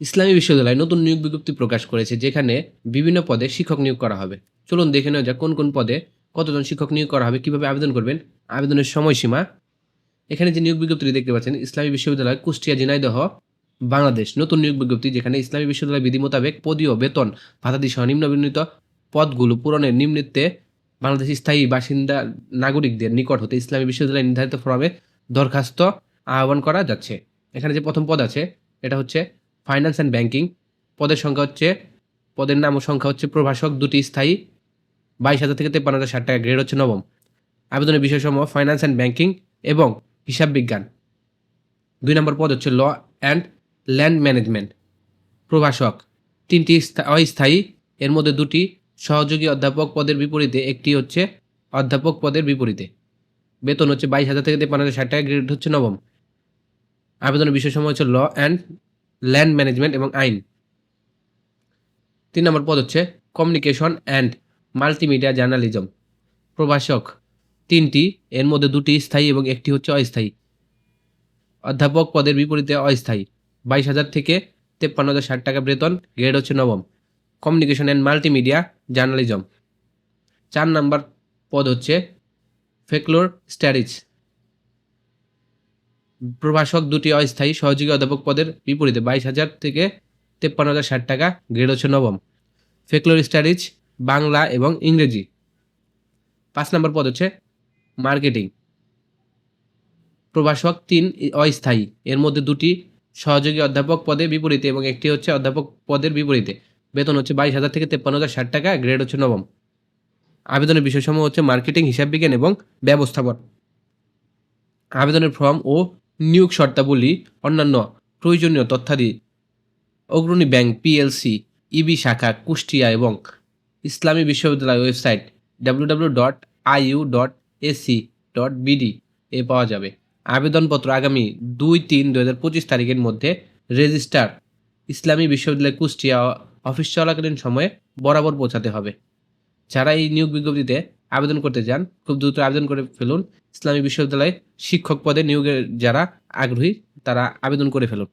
ইসলামী বিশ্ববিদ্যালয় নতুন নিয়োগ বিজ্ঞপ্তি প্রকাশ করেছে, যেখানে বিভিন্ন পদে শিক্ষক নিয়োগ করা হবে। চলুন দেখে নেওয়া যাক কোন কোন পদে কতজন শিক্ষক নিয়োগ করা হবে, কীভাবে আবেদন করবেন, আবেদনের সময়সীমা। এখানে যে নিয়োগ বিজ্ঞপ্তিটি দেখতে পাচ্ছেন, ইসলামী বিশ্ববিদ্যালয় কুষ্টিয়া ঝিনাইদহ, বাংলাদেশ। নতুন নিয়োগ বিজ্ঞপ্তি, যেখানে ইসলামী বিশ্ববিদ্যালয় বিধি মোতাবেক পদীয় বেতন ভাতাদি সহ নিম্নবিন্নিত পদগুলো পূরণের নিম্নিতে বাংলাদেশ স্থায়ী বাসিন্দা নাগরিকদের নিকট হতে ইসলামী বিশ্ববিদ্যালয় নির্ধারিত ফর্মে দরখাস্ত আহ্বান করা যাচ্ছে। এখানে যে প্রথম পদ আছে, এটা হচ্ছে ফাইন্যান্স অ্যান্ড ব্যাংকিং। পদের সংখ্যা হচ্ছে, পদের নাম ও সংখ্যা হচ্ছে প্রভাষক, দুটি স্থায়ী, বাইশ হাজার থেকে তেপ্পান্ন হাজার ষাট টাকা গ্রেড হচ্ছে নবম। আবেদনের বিষয়সমূহ ফাইন্যান্স অ্যান্ড ব্যাংকিং এবং হিসাব বিজ্ঞান। দুই নম্বর পদ হচ্ছে ল অ্যান্ড ল্যান্ড ম্যানেজমেন্ট। প্রভাষক, তিনটি স্থা- অস্থায়ী, এর মধ্যে দুটি সহযোগী অধ্যাপক পদের বিপরীতে, একটি হচ্ছে অধ্যাপক পদের বিপরীতে। বেতন হচ্ছে বাইশ হাজার থেকে তেপ্পান্ন হাজার ষাট টাকা গ্রেড হচ্ছে নবম। আবেদনের বিষয়সমূহ হচ্ছে ল অ্যান্ড ল্যান্ড ম্যানেজমেন্ট এবং আইন। তিন নম্বর পদ হচ্ছে কমিউনিকেশন অ্যান্ড মাল্টিমিডিয়া জার্নালিজম প্রভাষক তিনটি, এর মধ্যে দুটি স্থায়ী এবং একটি হচ্ছে অস্থায়ী। অধ্যাপক পদের বিপরীতে অস্থায়ী। বাইশ হাজার থেকে তেপ্পান্ন হাজার ষাট টাকা বেতন গ্রেড হচ্ছে নবম। কমিউনিকেশন অ্যান্ড মাল্টিমিডিয়া জার্নালিজম চার নম্বর পদ হচ্ছে ফেকলোর স্ট্যারিজ প্রভাষক দুটি অস্থায়ী সহযোগী অধ্যাপক পদের বিপরীতে বাইশ হাজার থেকে তেপ্পান্ন হাজার ষাট টাকা গ্রেড হচ্ছে নবম। ফেকলোর স্টাডিজ, বাংলা এবং ইংরেজি। পাঁচ নম্বর পদ হচ্ছে মার্কেটিং। প্রভাষক তিন অস্থায়ী, এর মধ্যে দুটি সহযোগী অধ্যাপক পদে বিপরীতে এবং একটি হচ্ছে অধ্যাপক পদের বিপরীতে। বেতন হচ্ছে বাইশ হাজার থেকে তেপ্পান্ন হাজার ষাট টাকা, গ্রেড হচ্ছে নবম। আবেদনের বিষয়সমূহ হচ্ছে মার্কেটিং, হিসাব বিজ্ঞান এবং ব্যবস্থাপন। আবেদনের ফর্ম ও নিয়োগ শর্তাবলী অন্যান্য প্রয়োজনীয় তথ্যাদি। অগ্রণী ব্যাংক পিএলসি ইবি শাখা, কুষ্টিয়া এবং ইসলামী বিশ্ববিদ্যালয় website W dot dot AC dot BD এ পাওয়া যাবে। আবেদনপত্র আগামী দুই তিন দু হাজার পঁচিশ তারিখের মধ্যে রেজিস্টার। ইসলামী বিশ্ববিদ্যালয় কুষ্টিয়া অফিস চলাকালীন সময়ে বরাবর পৌঁছাতে হবে। যারা এই নিয়োগ বিজ্ঞপ্তিতে আবেদন করতে যান, খুব দ্রুত আবেদন করে ফেলুন। ইসলামী বিশ্ববিদ্যালয়ে শিক্ষক পদে নিয়োগের যারা আগ্রহী, তারা আবেদন করে ফেলুন।